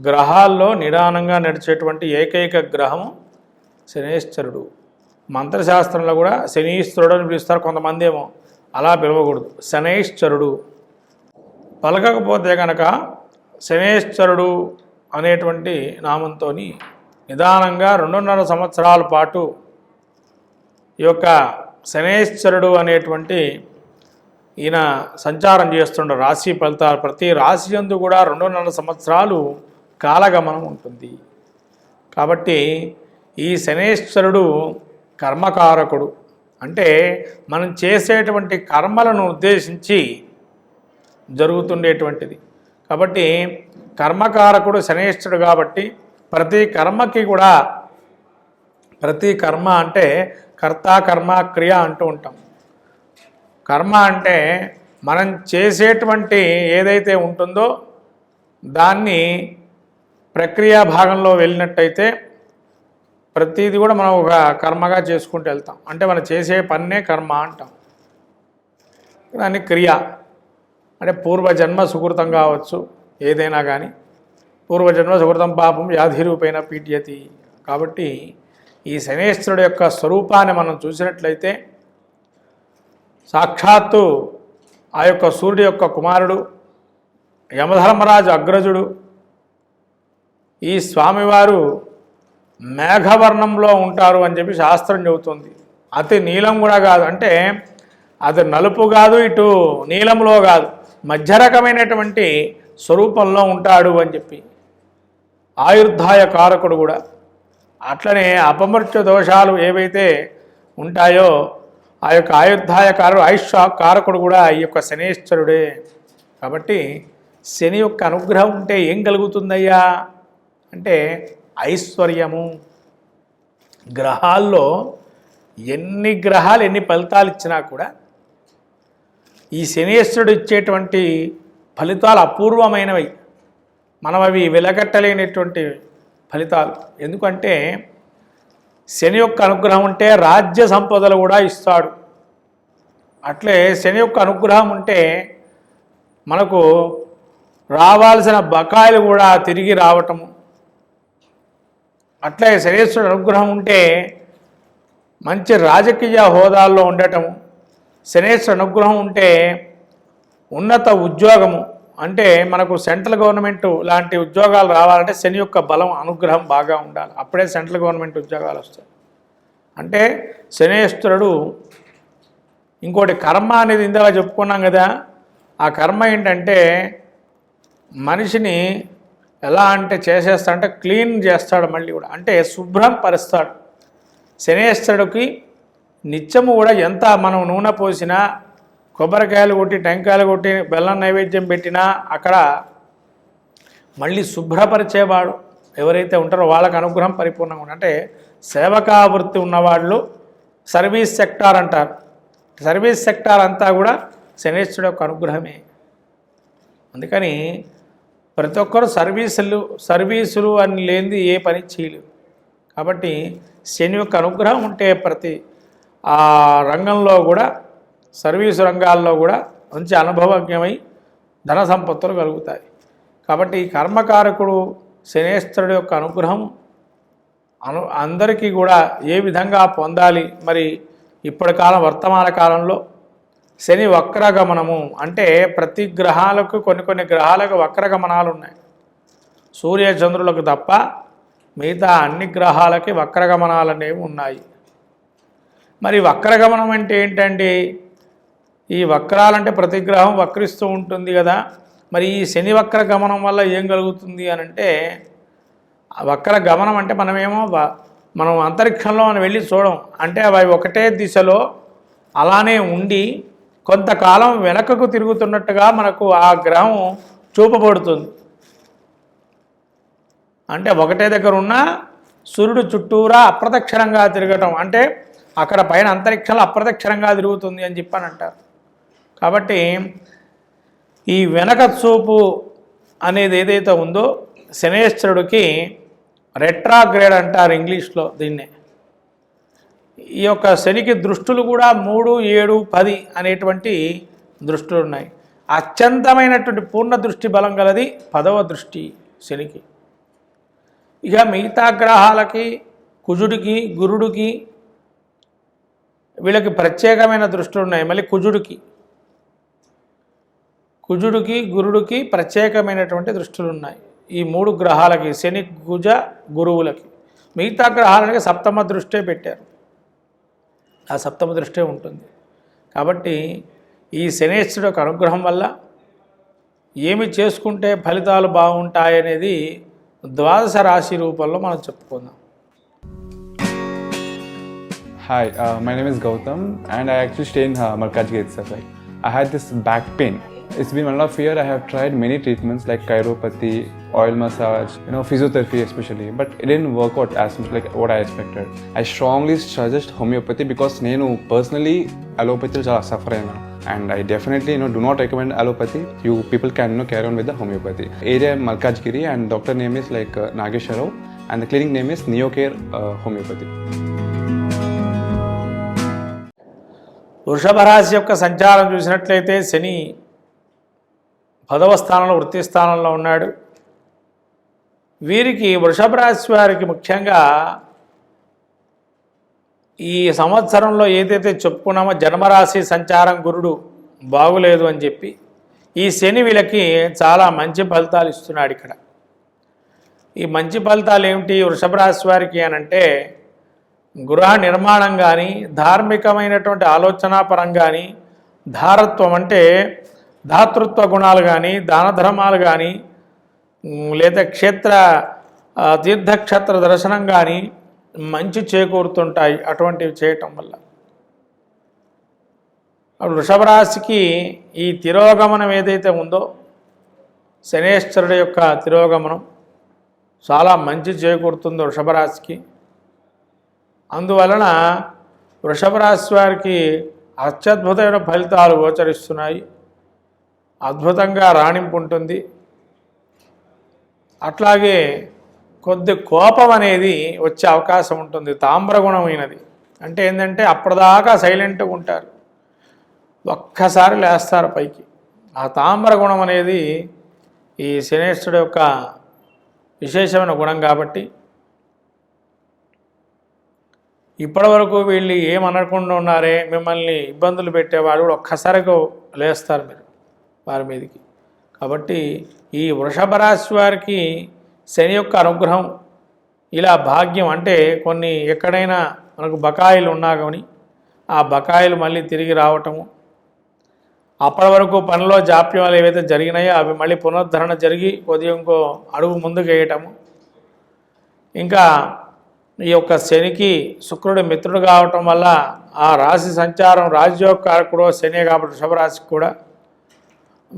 గ్రహాల్లో నిదానంగా నడిచేటువంటి ఏకైక గ్రహము శనేశ్వరుడు. మంత్రశాస్త్రంలో కూడా శనీశ్వరుడు అని పిలుస్తారు కొంతమంది ఏమో. అలా పిలవకూడదు. శనైశ్వరుడు. పలకకపోతే కనుక శనేశ్వరుడు అనేటువంటి నామంతో నిదానంగా రెండున్నర సంవత్సరాల పాటు ఈ యొక్క శనేశ్వరుడు అనేటువంటి ఈయన సంచారం చేస్తుండ రాశి ఫలితాలు. ప్రతి రాశి యందు కూడా రెండున్నర సంవత్సరాలు కాలగమనం ఉంటుంది. కాబట్టి ఈ శనేశ్వరుడు కర్మకారకుడు. అంటే మనం చేసేటువంటి కర్మలను ఉద్దేశించి జరుగుతుండేటువంటిది. కాబట్టి కర్మకారకుడు శనేశ్వరుడు కాబట్టి ప్రతి కర్మకి కూడా ప్రతి కర్మ అంటే కర్త కర్మ క్రియ అంటూ ఉంటాం. కర్మ అంటే మనం చేసేటువంటి ఏదైతే ఉంటుందో దాన్ని ప్రక్రియ భాగంలో వెళ్ళినట్టయితే ప్రతిదీ కూడా మనం ఒక కర్మగా చేసుకుంటూ వెళ్తాం. అంటే మనం చేసే పన్నే కర్మ అంటాం. దాన్ని క్రియ. అంటే పూర్వజన్మ సుకృతం కావచ్చు ఏదైనా కానీ పూర్వజన్మ సుకృతం పాపం వ్యాధి రూపైన పీడ్యతి. కాబట్టి ఈ శనేశ్వరుడు యొక్క స్వరూపాన్ని మనం చూసినట్లయితే సాక్షాత్తు ఆ యొక్క సూర్యుడి యొక్క కుమారుడు యమధర్మరాజు అగ్రజుడు ఈ స్వామివారు మేఘవర్ణంలో ఉంటారు అని చెప్పి శాస్త్రం చెబుతుంది. అతి నీలం కూడా కాదు. అంటే అది నలుపు కాదు ఇటు నీలంలో కాదు. మధ్య రకమైనటువంటి స్వరూపంలో ఉంటాడు అని చెప్పి. ఆయుర్ధాయ కారకుడు కూడా. అట్లనే అపమృత్యు దోషాలు ఏవైతే ఉంటాయో ఆ యొక్క ఆయుర్ధాయ కారు ఆయుష్ కారకుడు కూడా ఈ యొక్క శనేశ్వరుడే. కాబట్టి శని యొక్క అనుగ్రహం ఉంటే ఏం కలుగుతుందయ్యా? అంటే ఐశ్వర్యము గ్రహాల్లో ఎన్ని గ్రహాలు ఎన్ని ఫలితాలు ఇచ్చినా కూడా ఈ శనేశ్వరుడు ఇచ్చేటువంటి ఫలితాలు అపూర్వమైనవి. మనం అవి వెలగట్టలేనటువంటి ఫలితాలు. ఎందుకంటే శని యొక్క అనుగ్రహం ఉంటే రాజ్య సంపదలు కూడా ఇస్తాడు. అట్లే శని యొక్క అనుగ్రహం ఉంటే మనకు రావాల్సిన బకాయిలు కూడా తిరిగి రావటము. అట్లే శనేశ్వరుడు అనుగ్రహం ఉంటే మంచి రాజకీయ హోదాల్లో ఉండటము శనేశ్వరుడు అనుగ్రహం ఉంటే ఉన్నత ఉద్యోగము అంటే మనకు సెంట్రల్ గవర్నమెంట్ లాంటి ఉద్యోగాలు రావాలంటే శని యొక్క బలం అనుగ్రహం బాగా ఉండాలి. అప్పుడే సెంట్రల్ గవర్నమెంట్ ఉద్యోగాలు వస్తాయి. అంటే శనేశ్వరుడు ఇంకోటి కర్మ అనేది ఇందాక చెప్పుకున్నాం కదా ఆ కర్మ ఏంటంటే మనిషిని ఎలా అంటే చేసేస్తా అంటే క్లీన్ చేస్తాడు మళ్ళీ కూడా. అంటే శుభ్రం పరుస్తాడు. శనేశ్వరుడికి నిత్యము కూడా ఎంత మనం నూనె పోసినా కొబ్బరికాయలు కొట్టి టెంకాయలు కొట్టి బెల్లం నైవేద్యం పెట్టినా అక్కడ మళ్ళీ శుభ్రపరిచేవాడు ఎవరైతే ఉంటారో వాళ్ళకి అనుగ్రహం పరిపూర్ణంగా ఉంటుంది అంటే సేవకావృత్తి ఉన్నవాళ్ళు సర్వీస్ సెక్టార్ అంటారు. సర్వీస్ సెక్టార్ అంతా కూడా శనేశ్వరుడు యొక్క అనుగ్రహమే. అందుకని ప్రతి ఒక్కరు సర్వీసులు సర్వీసులు అని లేనిది ఏ పని చేయలేవు కాబట్టి శని యొక్క అనుగ్రహం ఉంటే ప్రతి ఆ రంగంలో కూడా సర్వీసు రంగాల్లో కూడా మంచి అనుభవజ్ఞమై ధన సంపత్తులు కలుగుతాయి. కాబట్టి కర్మకారకుడు శనేశ్వరుడు యొక్క అనుగ్రహం అను అందరికీ కూడా ఏ విధంగా పొందాలి? మరి ఇప్పటి కాలం వర్తమాన కాలంలో శని వక్రగమనము అంటే ప్రతి గ్రహాలకు కొన్ని కొన్ని గ్రహాలకు వక్రగమనాలు ఉన్నాయి. సూర్య చంద్రులకు తప్ప మిగతా అన్ని గ్రహాలకి వక్రగమనాలు అనేవి ఉన్నాయి. మరి వక్రగమనం అంటే ఏంటండి? ఈ వక్రాలంటే ప్రతి గ్రహం వక్రిస్తూ ఉంటుంది కదా. మరి ఈ శని వక్ర గమనం వల్ల ఏం కలుగుతుంది అని అంటే ఆ వక్ర గమనం అంటే మనమేమో మనం అంతరిక్షంలో మనం వెళ్ళి చూడం. అంటే అవి ఒకటే దిశలో అలానే ఉండి కొంతకాలం వెనకకు తిరుగుతున్నట్టుగా మనకు ఆ గ్రహం చూపబడుతుంది. అంటే ఒకటే దగ్గర ఉన్న సూర్యుడు చుట్టూరా అప్రదక్షిణంగా తిరగటం. అంటే అక్కడ పైన అంతరిక్షంలో అప్రదక్షిణంగా తిరుగుతుంది అని చెప్పని అంటారు కాబట్టి ఈ వెనక చూపు అనేది ఏదైతే ఉందో శనేశ్వరుడికి రెట్రాగ్రేడ్ అంటారు ఇంగ్లీష్లో దీన్నే. ఈ యొక్క శనికి దృష్టులు కూడా మూడు ఏడు పది అనేటువంటి దృష్టులు ఉన్నాయి. అత్యంతమైనటువంటి పూర్ణ దృష్టి బలం గలది పదవ దృష్టి శనికి. ఇక మిగతా గ్రహాలకి కుజుడికి గురుడికి వీళ్ళకి ప్రత్యేకమైన దృష్టిలు ఉన్నాయి. మళ్ళీ కుజుడికి. కుజుడికి గురుడికి ప్రత్యేకమైనటువంటి దృష్టులు ఉన్నాయి. ఈ మూడు గ్రహాలకి శని కుజ గురువులకి. మిగతా గ్రహాలకి సప్తమ దృష్టే పెట్టారు. ఆ సప్తమ దృష్టి ఉంటుంది. కాబట్టి ఈ శనేశ్వరుడు యొక్క అనుగ్రహం వల్ల ఏమి చేసుకుంటే ఫలితాలు బాగుంటాయనేది ద్వాదశ రాశి రూపంలో మనం చెప్పుకుందాం. Hi my name is Gautam and I actually stay in Markaz gate sir I had this back pain It's been one of year. I have tried many treatments like chiropathy, oil massage, you know, physiotherapy especially, but it didn't work out as much like what I expected. I strongly suggest homeopathy because నేను personally allopathy చాలా suffer అయినా and I definitely you know do not recommend allopathy. You people can you know carry on with the homeopathy. Area Malkajgiri and doctor name is like uh, Nagesh Rao and the clinic name is Neocare uh, Homeopathy. వృషభ రాశి యొక్క సంచారం చూసినట్లయితే శని పదవ స్థానంలో వృత్తి స్థానంలో ఉన్నాడు. వీరికి వృషభ రాశి వారికి ముఖ్యంగా ఈ సంవత్సరంలో ఏదైతే చెప్పుకున్నామో జన్మరాశి సంచారం గురుడు బాగులేదు అని చెప్పి ఈ శని వీళ్ళకి చాలా మంచి ఫలితాలు ఇస్తున్నాడు ఇక్కడ. ఈ మంచి ఫలితాలు ఏమిటి? వృషభ రాశి వారికి అని అంటే గృహ నిర్మాణం కానీ ధార్మికమైనటువంటి ఆలోచన పరం కానీ ధారత్వం అంటే దాతృత్వ గుణాలు కానీ దాన ధర్మాలు కానీ లేదా క్షేత్ర తీర్థక్షేత్ర దర్శనం కానీ మంచి చేకూరుతుంటాయి అటువంటివి చేయటం వల్ల. వృషభ రాశికి ఈ తిరోగమనం ఏదైతే ఉందో శనేశ్వరుడు యొక్క తిరోగమనం చాలా మంచి చేకూరుతుంది వృషభ రాశికి అందువలన వృషభ రాశి వారికి అత్యద్భుతమైన ఫలితాలు గోచరిస్తున్నాయి. అద్భుతంగా రాణింపు ఉంటుంది. అట్లాగే కొద్ది కోపం అనేది వచ్చే అవకాశం ఉంటుంది తామ్రగుణమైనది. అంటే ఏంటంటే అప్పటిదాకా సైలెంట్గా ఉంటారు. ఒక్కసారి లేస్తారు పైకి. ఆ తామ్రగుణం అనేది ఈ శనేశ్వరుడు యొక్క విశేషమైన గుణం కాబట్టి ఇప్పటివరకు వీళ్ళు ఏమనకుండా ఉన్నారే మిమ్మల్ని ఇబ్బందులు పెట్టేవాడు కూడా ఒక్కసారిగా లేస్తారు మీరు. వారి మీదకి. కాబట్టి ఈ వృషభ రాశి వారికి శని యొక్క అనుగ్రహం ఇలా భాగ్యం అంటే కొన్ని ఎక్కడైనా మనకు బకాయిలు ఉన్నా కానీ ఆ బకాయిలు మళ్ళీ తిరిగి రావటము అప్పటి వరకు పనిలో జాప్యాలు ఏవైతే జరిగినాయో అవి మళ్ళీ పునరుద్ధరణ జరిగి ఉదయం ఇంకో అడుగు ముందుకు వేయటము. ఇంకా ఈ యొక్క శనికి శుక్రుడు మిత్రుడు కావటం వల్ల ఆ రాశి సంచారం రాజ్యోకారకుడు శని కాబట్టి వృషభరాశికి కూడా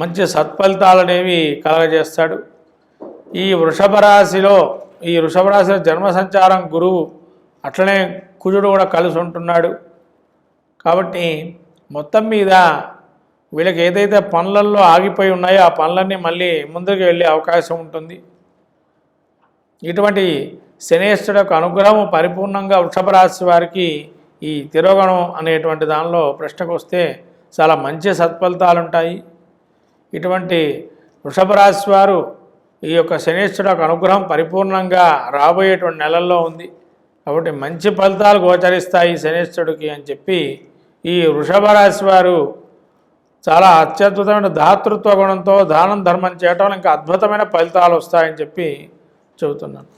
మంచి సత్ఫలితాలు అనేవి కలగజేస్తాడు. ఈ వృషభ రాశిలో ఈ వృషభ రాశిలో జన్మ సంచారం గురువు అట్లనే కుజుడు కూడా కలిసి ఉంటున్నాడు. కాబట్టి మొత్తం మీద వీళ్ళకి ఏదైతే పనులలో ఆగిపోయి ఉన్నాయో ఆ పనులన్నీ మళ్ళీ ముందుకు వెళ్ళే అవకాశం ఉంటుంది. ఇటువంటి శనేశ్వరుడు యొక్క అనుగ్రహం పరిపూర్ణంగా వృషభ రాశి వారికి ఈ తిరోగణం అనేటువంటి దానిలో ప్రశ్నకు వస్తే చాలా మంచి సత్ఫలితాలు ఉంటాయి ఇటువంటి వృషభ రాశి వారు ఈ యొక్క శనేశ్వరుడు యొక్క అనుగ్రహం పరిపూర్ణంగా రాబోయేటువంటి నెలల్లో ఉంది. కాబట్టి మంచి ఫలితాలు గోచరిస్తాయి శనేశ్వరుడికి అని చెప్పి ఈ వృషభ రాశి వారు చాలా అత్యద్భుతమైన దాతృత్వ గుణంతో దానం ధర్మం చేయటం ఇంకా అద్భుతమైన ఫలితాలు వస్తాయని చెప్పి చెబుతున్నాను.